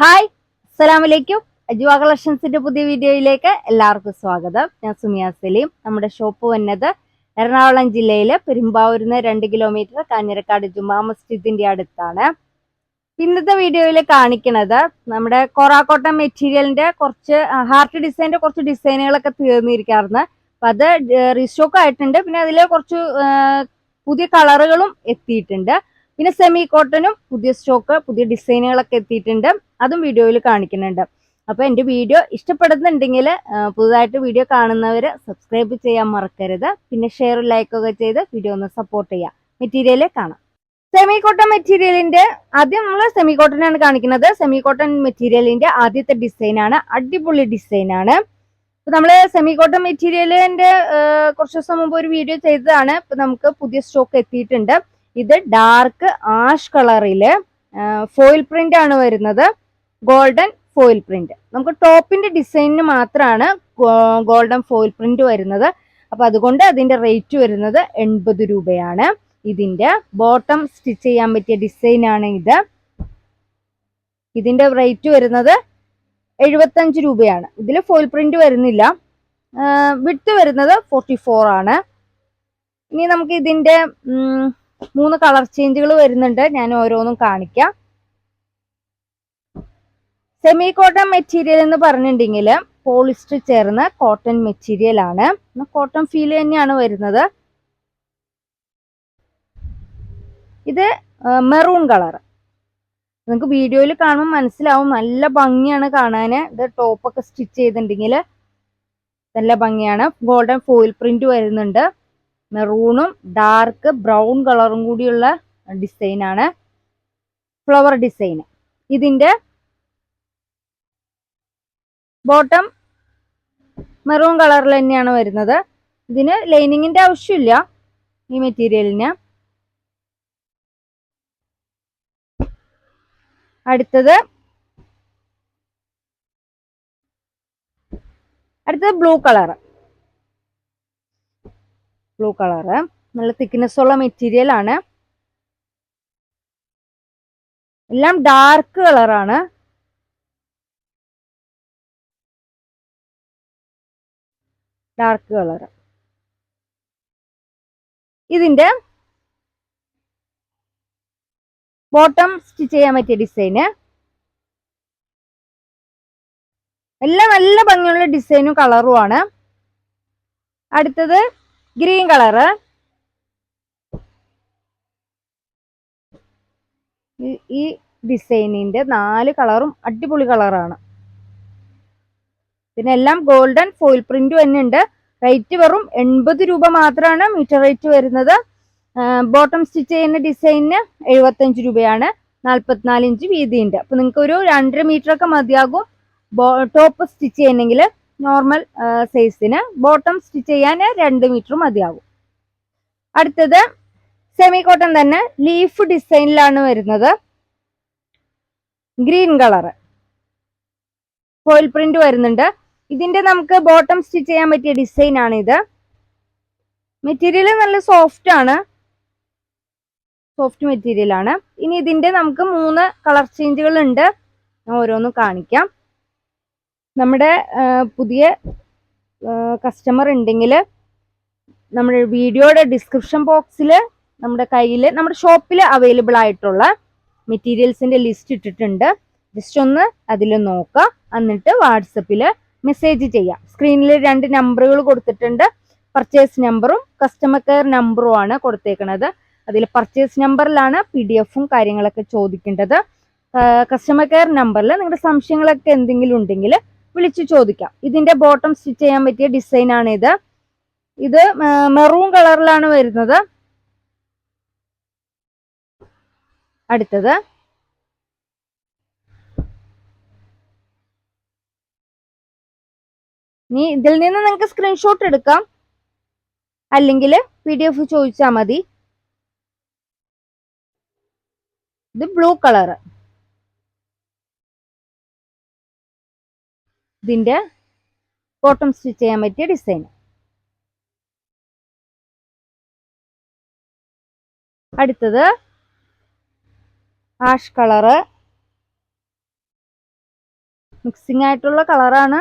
Hi അസ്സലാമലൈക്കും. അജുവ കളക്ഷൻസിന്റെ പുതിയ വീഡിയോയിലേക്ക് എല്ലാവർക്കും സ്വാഗതം. ഞാൻ സുമിയ സലീം. നമ്മുടെ ഷോപ്പ് വന്നത് എറണാകുളം ജില്ലയിലെ പെരുമ്പാവൂരിന്ന് രണ്ട് കിലോമീറ്റർ കാഞ്ഞിരക്കാട് ജുമാ മസ്ജിദിന്റെ അടുത്താണ്. ഇന്നത്തെ വീഡിയോയിൽ കാണിക്കുന്നത് നമ്മുടെ കൊറാക്കോട്ട മെറ്റീരിയലിന്റെ കുറച്ച് ഹാർട്ട് ഡിസൈനിന്റെ കുറച്ച് ഡിസൈനുകളൊക്കെ തീർന്നിരിക്കാറുണ്ട് അപ്പൊ അത് റീസ്റ്റോക്ക് ആയിട്ടുണ്ട്. പിന്നെ അതിൽ കുറച്ച് പുതിയ കളറുകളും എത്തിയിട്ടുണ്ട്. പിന്നെ സെമി കോട്ടനും പുതിയ സ്റ്റോക്ക് പുതിയ ഡിസൈനുകളൊക്കെ എത്തിയിട്ടുണ്ട്. അതും വീഡിയോയിൽ കാണിക്കുന്നുണ്ട്. അപ്പോൾ എന്റെ വീഡിയോ ഇഷ്ടപ്പെടുന്നുണ്ടെങ്കിൽ പുതുതായിട്ട് വീഡിയോ കാണുന്നവർ സബ്സ്ക്രൈബ് ചെയ്യാൻ മറക്കരുത്. പിന്നെ ഷെയർ ലൈക്ക് ഒക്കെ ചെയ്ത് വീഡിയോ ഒന്ന് സപ്പോർട്ട് ചെയ്യാം. മെറ്റീരിയൽ കാണാം. സെമി കോട്ടൺ മെറ്റീരിയലിന്റെ ആദ്യം നമ്മൾ സെമി കോട്ടൺ ആണ് കാണിക്കുന്നത്. സെമി കോട്ടൺ മെറ്റീരിയലിന്റെ ആദ്യത്തെ ഡിസൈൻ ആണ്. അടിപൊളി ഡിസൈൻ ആണ്. ഇപ്പൊ നമ്മൾ സെമി കോട്ടൺ മെറ്റീരിയലിന്റെ കുറച്ച് ദിവസം മുമ്പ് ഒരു വീഡിയോ ചെയ്തതാണ്. ഇപ്പൊ നമുക്ക് പുതിയ സ്റ്റോക്ക് എത്തിയിട്ടുണ്ട്. ഇത് ഡാർക്ക് ആഷ് കളറിൽ ഫോയിൽ പ്രിന്റ് ആണ് വരുന്നത്. Golden foil print. നമുക്ക് ടോപ്പിന്റെ ഡിസൈനിന് മാത്രമാണ് ഗോൾഡൻ ഫോയിൽ പ്രിന്റ് വരുന്നത്. അപ്പൊ അതുകൊണ്ട് അതിന്റെ റേറ്റ് വരുന്നത് എൺപത് രൂപയാണ്. ഇതിന്റെ ബോട്ടം സ്റ്റിച്ച് ചെയ്യാൻ പറ്റിയ ഡിസൈൻ ആണ് ഇത്. ഇതിന്റെ റേറ്റ് വരുന്നത് എഴുപത്തഞ്ച് രൂപയാണ്. ഇതിൽ ഫോയിൽ പ്രിന്റ് വരുന്നില്ല. വിട്ട് വരുന്നത് ഫോർട്ടി ഫോർ ആണ്. ഇനി നമുക്ക് ഇതിന്റെ മൂന്ന് കളർ ചേഞ്ചുകൾ വരുന്നുണ്ട്. ഞാൻ ഓരോന്നും കാണിക്കാം. സെമി കോട്ടൺ മെറ്റീരിയൽ എന്ന് പറഞ്ഞിട്ടുണ്ടെങ്കിൽ പോളിസ്റ്റർ ചേർന്ന കോട്ടൺ മെറ്റീരിയൽ ആണ്. കോട്ടൺ ഫീൽ തന്നെയാണ് വരുന്നത്. ഇത് മെറൂൺ കളർ നിങ്ങൾക്ക് വീഡിയോയിൽ കാണുമ്പോൾ മനസ്സിലാവും. നല്ല ഭംഗിയാണ് കാണാൻ ഇത് ടോപ്പൊക്കെ സ്റ്റിച്ച് ചെയ്തിട്ടുണ്ടെങ്കിൽ നല്ല ഭംഗിയാണ്. ഗോൾഡൻ ഫോയിൽ പ്രിന്റ് വരുന്നുണ്ട്. മെറൂണും ഡാർക്ക് ബ്രൗൺ കളറും കൂടിയുള്ള ഡിസൈനാണ് ഫ്ലവർ ഡിസൈൻ ഇതിന്റെ ബോട്ടം മെറൂൺ കളറിൽ തന്നെയാണ് വരുന്നത്. ഇതിന് ലൈനിങ്ങിന്റെ ആവശ്യമില്ല ഈ മെറ്റീരിയലിന്. അടുത്തത് അടുത്തത് ബ്ലൂ കളർ ബ്ലൂ കളറ്. നല്ല തിക്നെസ് ഉള്ള മെറ്റീരിയൽ ആണ്. എല്ലാം ഡാർക്ക് കളറാണ്. ഡാർക്ക് കളർ ഇതിന്റെ ബോട്ടം സ്റ്റിച്ച് ചെയ്യാൻ പറ്റിയ ഡിസൈന് എല്ലാം നല്ല ഭംഗിയുള്ള ഡിസൈനും കളറുമാണ് അടുത്തത് ഗ്രീൻ കളറ് ഈ ഡിസൈനിന്റെ നാല് കളറും അടിപൊളി കളറാണ് പിന്നെ എല്ലാം ഗോൾഡൻ ഫോയിൽ പ്രിന്റ് തന്നെ ഉണ്ട് റേറ്റ് വെറും എൺപത് രൂപ മാത്രമാണ് മീറ്റർ റേറ്റ് വരുന്നത്. ബോട്ടം സ്റ്റിച്ച് ചെയ്യുന്ന ഡിസൈനിന് എഴുപത്തഞ്ച് രൂപയാണ്. നാൽപ്പത്തിനാല് ഇഞ്ച് വീതിയുണ്ട്. അപ്പൊ നിങ്ങൾക്ക് ഒരു രണ്ടര മീറ്റർ ഒക്കെ മതിയാകും ടോപ്പ് സ്റ്റിച്ച് ചെയ്യണമെങ്കിൽ നോർമൽ സൈസിന് ബോട്ടം സ്റ്റിച്ച് ചെയ്യാൻ രണ്ട് മീറ്റർ മതിയാകും. അടുത്തത് സെമി കോട്ടൺ തന്നെ ലീഫ് ഡിസൈനിലാണ് വരുന്നത്. ഗ്രീൻ കളർ ഫോയിൽ പ്രിന്റ് വരുന്നുണ്ട്. ഇതിന്റെ നമുക്ക് ബോട്ടം സ്റ്റിച്ച് ചെയ്യാൻ പറ്റിയ ഡിസൈൻ ആണ് ഇത് മെറ്റീരിയൽ നല്ല സോഫ്റ്റ് ആണ്. സോഫ്റ്റ് മെറ്റീരിയൽ ആണ്. ഇനി ഇതിന്റെ നമുക്ക് മൂന്ന് കളർ ചേഞ്ചുകൾ ഉണ്ട്. ഞാൻ ഓരോന്നും കാണിക്കാം. നമ്മുടെ പുതിയ കസ്റ്റമർ ഉണ്ടെങ്കിൽ നമ്മുടെ വീഡിയോയുടെ ഡിസ്ക്രിപ്ഷൻ ബോക്സിൽ നമ്മുടെ കയ്യിൽ നമ്മുടെ ഷോപ്പിൽ അവൈലബിൾ ആയിട്ടുള്ള മെറ്റീരിയൽസിന്റെ ലിസ്റ്റ് ഇട്ടിട്ടുണ്ട്. ജസ്റ്റ് ഒന്ന് അതിൽ നോക്കാം. എന്നിട്ട് വാട്സപ്പിൽ മെസ്സേജ് ചെയ്യാം. സ്ക്രീനിൽ രണ്ട് നമ്പറുകൾ കൊടുത്തിട്ടുണ്ട്. പർച്ചേസ് നമ്പറും കസ്റ്റമർ കെയർ നമ്പറും ആണ് കൊടുത്തേക്കുന്നത് അതിൽ പർച്ചേസ് നമ്പറിലാണ് പി ഡി എഫും കാര്യങ്ങളൊക്കെ ചോദിക്കേണ്ടത്. കസ്റ്റമർ കെയർ നമ്പറിൽ നിങ്ങളുടെ സംശയങ്ങളൊക്കെ എന്തെങ്കിലും ഉണ്ടെങ്കിൽ വിളിച്ചു ചോദിക്കാം. ഇതിന്റെ ബോട്ടം സ്റ്റിച്ച് ചെയ്യാൻ പറ്റിയ ഡിസൈൻ ആണ് ഇത്. ഇത് മെറൂൺ കളറിലാണ് വരുന്നത്. അടുത്തത്. ഇനി ഇതിൽ നിന്ന് നിങ്ങൾക്ക് സ്ക്രീൻഷോട്ട് എടുക്കാം. അല്ലെങ്കിൽ പി ഡി എഫ് ചോദിച്ചാൽ മതി. ഇത് ബ്ലൂ കളർ ഇതിന്റെ ബോട്ടം സ്റ്റിച്ച് ചെയ്യാൻ പറ്റിയ ഡിസൈൻ അടുത്തത് ആഷ് കളറ് മിക്സിംഗ് ആയിട്ടുള്ള കളറാണ്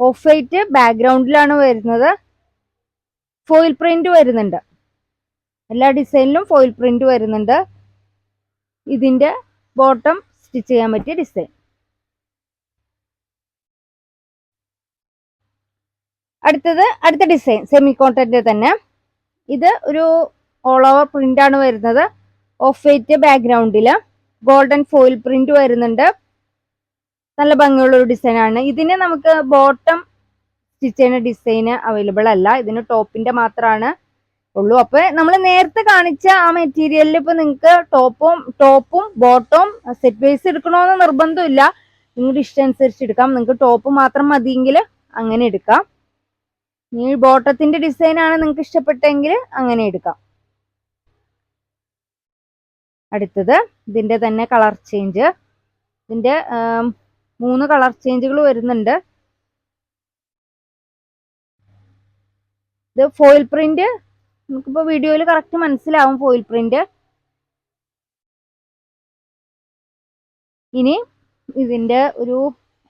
ഓഫ് വൈറ്റ് ബാക്ക്ഗ്രൗണ്ടിലാണ് വരുന്നത്. ഫോയിൽ പ്രിന്റ് വരുന്നുണ്ട്. എല്ലാ ഡിസൈനിലും ഫോയിൽ പ്രിന്റ് വരുന്നുണ്ട്. ഇതിന്റെ ബോട്ടം സ്റ്റിച്ച് ചെയ്യാൻ പറ്റിയ ഡിസൈൻ. അടുത്തത് അടുത്ത ഡിസൈൻ സെമി കോട്ടന്റെ തന്നെ. ഇത് ഒരു ഓൾ ഓവർ പ്രിന്റ് ആണ് വരുന്നത്. ഓഫ് വൈറ്റ് ബാക്ക്ഗ്രൗണ്ടിൽ ഗോൾഡൻ ഫോയിൽ പ്രിന്റ് വരുന്നുണ്ട്. നല്ല ഭംഗിയുള്ള ഒരു ഡിസൈൻ ആണ് ഇതിന് നമുക്ക് ബോട്ടം സ്റ്റിച്ച് ചെയ്യുന്ന ഡിസൈൻ അവൈലബിൾ അല്ല. ഇതിന് ടോപ്പിന്റെ മാത്രമാണ് ഉള്ളൂ. അപ്പൊ നമ്മൾ നേരത്തെ കാണിച്ച ആ മെറ്റീരിയലിൽ ഇപ്പൊ നിങ്ങൾക്ക് ടോപ്പും ടോപ്പും ബോട്ടവും സെറ്റ് വൈസ് എടുക്കണമെന്ന് നിർബന്ധമില്ല. നിങ്ങളുടെ ഇഷ്ടം അനുസരിച്ച് എടുക്കാം. നിങ്ങൾക്ക് ടോപ്പ് മാത്രം മതിയെങ്കിൽ അങ്ങനെ എടുക്കാം. ഈ ബോട്ടത്തിന്റെ ഡിസൈൻ ആണ് നിങ്ങൾക്ക് ഇഷ്ടപ്പെട്ടെങ്കിൽ അങ്ങനെ എടുക്കാം. അടുത്തത് ഇതിന്റെ തന്നെ കളർ ചേഞ്ച്. ഇതിന്റെ മൂന്ന് കളർ ചേഞ്ചുകൾ വരുന്നുണ്ട്. ഇത് ഫോയിൽ പ്രിന്റ് നമുക്കിപ്പോ വീഡിയോയിൽ കറക്റ്റ് മനസ്സിലാവും ഫോയിൽ പ്രിന്റ് ഇനി ഇതിന്റെ ഒരു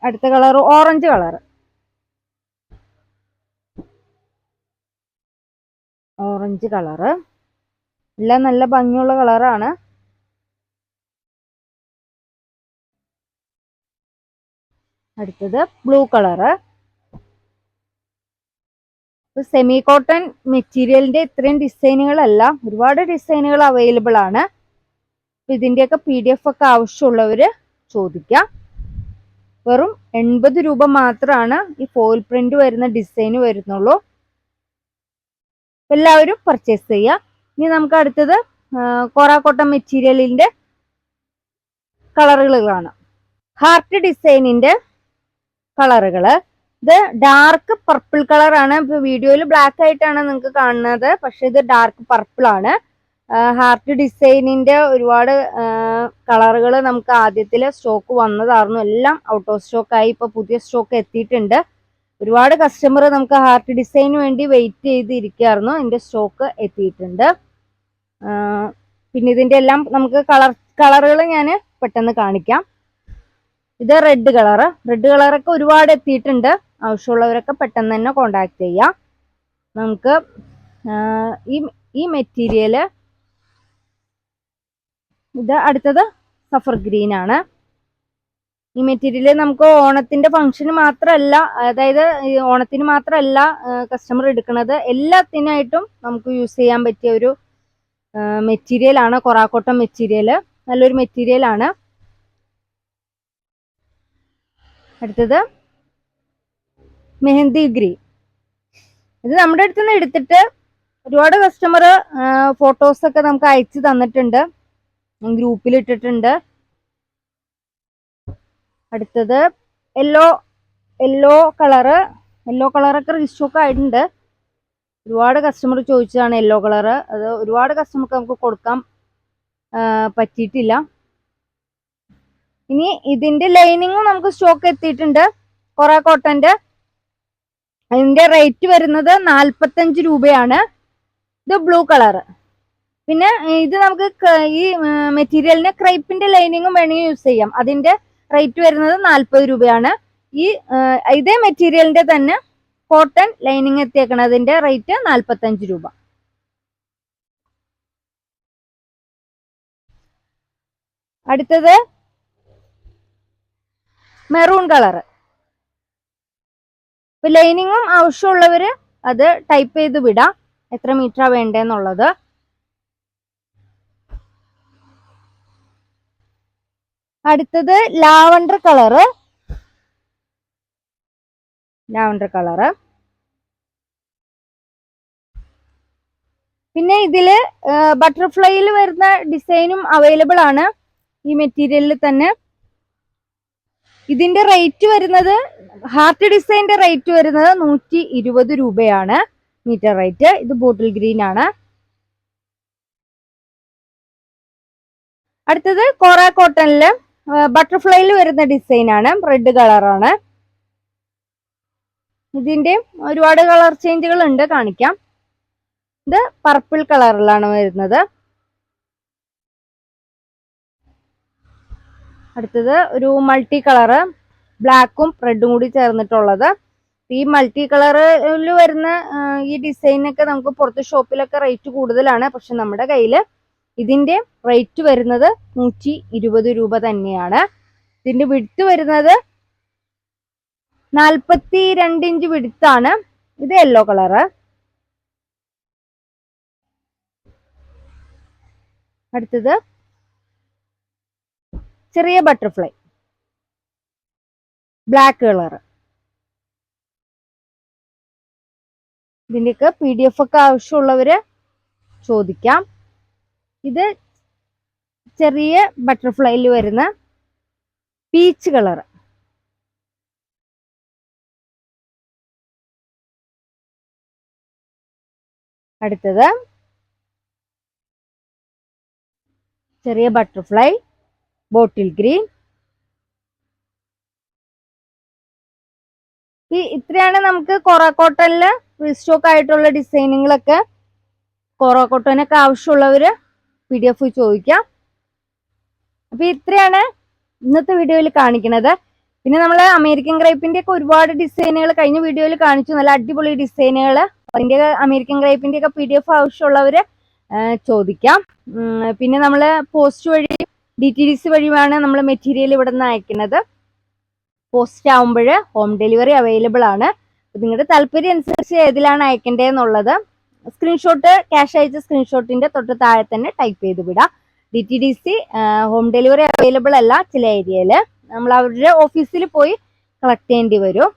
അടുത്ത colour orange colour. Orange colour. എല്ലാം നല്ല ഭംഗിയുള്ള കളറാണ്. അടുത്തത് ബ്ലൂ കളറ്. സെമി കോട്ടൺ മെറ്റീരിയലിന്റെ ഇത്രയും ഡിസൈനുകളല്ല ഒരുപാട് ഡിസൈനുകൾ അവൈലബിൾ ആണ്. ഇതിന്റെയൊക്കെ പി ഡി എഫ് ഒക്കെ ആവശ്യമുള്ളവര് ചോദിക്കാം. വെറും എൺപത് രൂപ മാത്രമാണ് ഈ ഫോയിൽ പ്രിന്റ് വരുന്ന ഡിസൈൻ വരുന്നുള്ളൂ. എല്ലാവരും പർച്ചേസ് ചെയ്യുക ഇനി നമുക്ക് അടുത്തത് കോറ കോട്ടൺ മെറ്റീരിയലിന്റെ കളറുകൾ കാണാം ഹാർട്ട് ഡിസൈനിന്റെ കളറുകൾ. ഇത് ഡാർക്ക് പർപ്പിൾ കളറാണ് വീഡിയോയിൽ ബ്ലാക്ക് ആയിട്ടാണ് നിങ്ങൾക്ക് കാണുന്നത്. പക്ഷെ ഇത് ഡാർക്ക് പർപ്പിൾ ആണ്. ഹാർട്ട് ഡിസൈനിന്റെ ഒരുപാട് കളറുകൾ നമുക്ക് ആദ്യത്തിൽ സ്റ്റോക്ക് വന്നതായിരുന്നു. എല്ലാം ഔട്ട് ഓഫ് സ്റ്റോക്ക് ആയി ഇപ്പൊ പുതിയ സ്റ്റോക്ക് എത്തിയിട്ടുണ്ട്. ഒരുപാട് കസ്റ്റമർ നമുക്ക് ഹാർട്ട് ഡിസൈന് വേണ്ടി വെയിറ്റ് ചെയ്തിരിക്കുകയായിരുന്നു ഇതിന്റെ സ്റ്റോക്ക് എത്തിയിട്ടുണ്ട്. പിന്നെ ഇതിന്റെ എല്ലാം നമുക്ക് കളർ കളറുകൾ ഞാൻ പെട്ടെന്ന് കാണിക്കാം. ഇത് റെഡ് കളറ് റെഡ് കളറൊക്കെ ഒരുപാട് എത്തിയിട്ടുണ്ട്. ആവശ്യമുള്ളവരൊക്കെ പെട്ടെന്ന് തന്നെ കോണ്ടാക്ട് ചെയ്യാം. നമുക്ക് ഈ ഈ മെറ്റീരിയൽ ഇത് അടുത്തത് സഫർ ഗ്രീൻ ആണ്. ഈ മെറ്റീരിയൽ നമുക്ക് ഓണത്തിന്റെ ഫംഗ്ഷന് മാത്രമല്ല അതായത് ഓണത്തിന് മാത്രമല്ല കസ്റ്റമർ എടുക്കുന്നത്. എല്ലാത്തിനായിട്ടും നമുക്ക് യൂസ് ചെയ്യാൻ പറ്റിയ ഒരു മെറ്റീരിയൽ ആണ്. കൊറാക്കോട്ടം മെറ്റീരിയൽ നല്ലൊരു മെറ്റീരിയൽ ആണ്. അടുത്തത് മെഹന്തി ഗ്രീൻ ഇത് നമ്മുടെ അടുത്ത് നിന്ന് എടുത്തിട്ട് ഒരുപാട് കസ്റ്റമർ ഫോട്ടോസ് ഒക്കെ നമുക്ക് അയച്ചു തന്നിട്ടുണ്ട്. ഗ്രൂപ്പിൽ ഇട്ടിട്ടുണ്ട്. അടുത്തത് യെല്ലോ യെല്ലോ കളറ് യെല്ലോ കളറൊക്കെ റീസ്റ്റോക്ക് ആയിട്ടുണ്ട്. ഒരുപാട് കസ്റ്റമർ ചോദിച്ചതാണ് യെല്ലോ കളറ് അത് ഒരുപാട് കസ്റ്റമർക്ക് നമുക്ക് കൊടുക്കാൻ പറ്റിയിട്ടില്ല. ഇനി ഇതിന്റെ ലൈനിങ്ങും നമുക്ക് സ്റ്റോക്ക് എത്തിയിട്ടുണ്ട്. കൊറ കോട്ടന്റെ അതിന്റെ റേറ്റ് വരുന്നത് നാൽപ്പത്തഞ്ച് രൂപയാണ്. ഇത് ബ്ലൂ കളറ് പിന്നെ ഇത് നമുക്ക് ഈ മെറ്റീരിയലിന് ക്രൈപ്പിന്റെ ലൈനിങ്ങും വേണമെങ്കിൽ യൂസ് ചെയ്യാം. അതിന്റെ റേറ്റ് വരുന്നത് നാൽപ്പത് രൂപയാണ്. ഈ ഇതേ മെറ്റീരിയലിന്റെ തന്നെ കോട്ടൺ ലൈനിങ് എത്തിയേക്കണതിന്റെ റേറ്റ് നാൽപ്പത്തഞ്ച് രൂപ. അടുത്തത് മെറൂൺ കളറ് ഇപ്പൊ ലൈനിങ്ങും ആവശ്യമുള്ളവർ അത് ടൈപ്പ് ചെയ്ത് വിടാം. എത്ര മീറ്ററാ വേണ്ടെന്നുള്ളത്. അടുത്തത് ലാവണ്ടർ കളറ് ലാവണ്ടർ കളറ് പിന്നെ ഇതിൽ ബട്ടർഫ്ലൈയിൽ വരുന്ന ഡിസൈനും അവൈലബിൾ ആണ്. ഈ മെറ്റീരിയലിൽ തന്നെ. ഇതിന്റെ റേറ്റ് വരുന്നത് ഹാർട്ട് ഡിസൈന്റെ റേറ്റ് വരുന്നത് നൂറ്റി ഇരുപത് രൂപയാണ്. മീറ്റർ റേറ്റ് ഇത് ബോട്ടിൽ ഗ്രീൻ ആണ്. അടുത്തത് കോറ കോട്ടണിൽ ബട്ടർഫ്ലൈയിൽ വരുന്ന ഡിസൈൻ ആണ്. റെഡ് കളറാണ് ഇതിന്റെ ഒരുപാട് കളർ ചേഞ്ചുകൾ ഉണ്ട് കാണിക്കാം. ഇത് പർപ്പിൾ കളറിലാണ് വരുന്നത്. അടുത്തത് ഒരു മൾട്ടി കളറ് ബ്ലാക്കും റെഡും കൂടി ചേർന്നിട്ടുള്ളത്. ഈ മൾട്ടി കളറിൽ വരുന്ന ഈ ഡിസൈനൊക്കെ നമുക്ക് പുറത്ത് ഷോപ്പിലൊക്കെ റേറ്റ് കൂടുതലാണ്. പക്ഷെ നമ്മുടെ കയ്യിൽ ഇതിന്റെ റേറ്റ് വരുന്നത് നൂറ്റി ഇരുപത് രൂപ തന്നെയാണ്. ഇതിന്റെ വിടുത്ത് വരുന്നത് നാൽപ്പത്തി രണ്ട് ഇഞ്ച് വിടുത്താണ് ഇത് യെല്ലോ കളറ് അടുത്തത് ചെറിയ ബട്ടർഫ്ലൈ ബ്ലാക്ക് കളർ ഇതിന്റെയൊക്കെ പി ഡി എഫ് ഒക്കെ ആവശ്യമുള്ളവര് ചോദിക്കാം. ഇത് ചെറിയ ബട്ടർഫ്ലൈയിൽ വരുന്ന പീച്ച് കളർ അടുത്തത് ചെറിയ ബട്ടർഫ്ലൈ ബോട്ടിൽ ഗ്രീൻ. ഈ ഇത്രയാണ് നമുക്ക് കൊറോക്കോട്ടനിൽ സ്റ്റോക്ക് ആയിട്ടുള്ള ഡിസൈനുകളൊക്കെ കൊറോക്കോട്ടനൊക്കെ ആവശ്യമുള്ളവര് പി ഡി എഫ് ചോദിക്കാം. അപ്പൊ ഇത്രയാണ് ഇന്നത്തെ വീഡിയോയിൽ കാണിക്കുന്നത്. പിന്നെ നമ്മൾ അമേരിക്കൻ ക്രൈപ്പിന്റെ ഒക്കെ ഒരുപാട് ഡിസൈനുകൾ കഴിഞ്ഞ വീഡിയോയിൽ കാണിച്ചു. നല്ല അടിപൊളി ഡിസൈനുകൾ അതിന്റെ അമേരിക്കൻ ക്രൈപ്പിന്റെ ഒക്കെ പി ഡി എഫ് ആവശ്യമുള്ളവര് ചോദിക്കാം പിന്നെ നമ്മൾ പോസ്റ്റ് വഴി ഡി ടി ഡി സി വഴിയാണ് നമ്മൾ മെറ്റീരിയൽ ഇവിടെ നിന്ന് അയക്കുന്നത്. പോസ്റ്റ് ആവുമ്പോൾ ഹോം ഡെലിവറി അവൈലബിൾ ആണ്. നിങ്ങളുടെ താല്പര്യം അനുസരിച്ച് ഏതിലാണ് അയക്കേണ്ടതെന്നുള്ളത് സ്ക്രീൻഷോട്ട് ക്യാഷ് അയച്ച സ്ക്രീൻഷോട്ടിന്റെ തൊട്ട് താഴെ തന്നെ ടൈപ്പ് ചെയ്ത് വിടാം. D T D C home delivery available അല്ല ചില ഏരിയയിൽ നമ്മൾ അവരുടെ ഓഫീസിൽ പോയി കളക്ട് ചെയ്യേണ്ടി വരും.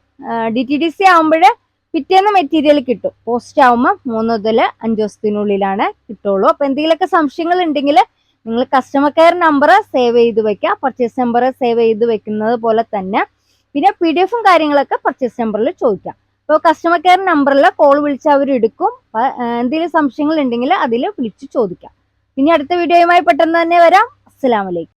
ഡി ടി ഡി സി ആകുമ്പോൾ പിറ്റേന്ന് മെറ്റീരിയൽ കിട്ടും. പോസ്റ്റ് ആവുമ്പോൾ മൂന്ന് മുതൽ അഞ്ച് ദിവസത്തിനുള്ളിലാണ് കിട്ടുള്ളൂ. അപ്പം എന്തെങ്കിലുമൊക്കെ സംശയങ്ങൾ ഉണ്ടെങ്കിൽ നിങ്ങൾ കസ്റ്റമർ കെയർ നമ്പർ സേവ് ചെയ്ത് വെക്കുക. പർച്ചേസ് നമ്പർ സേവ് ചെയ്ത് വെക്കുന്നത് പോലെ തന്നെ. പിന്നെ പി ഡി എഫും കാര്യങ്ങളൊക്കെ പർച്ചേസ് നമ്പറിൽ ചോദിക്കാം. അപ്പോൾ കസ്റ്റമർ കെയർ നമ്പറിൽ കോൾ വിളിച്ച് അവർ എടുക്കും. എന്തെങ്കിലും സംശയങ്ങൾ ഉണ്ടെങ്കിൽ അതിൽ വിളിച്ച് ചോദിക്കാം. ഇനി അടുത്ത വീഡിയോയുമായി പെട്ടെന്ന് തന്നെ വരാം. അസ്സലാമലൈക്കും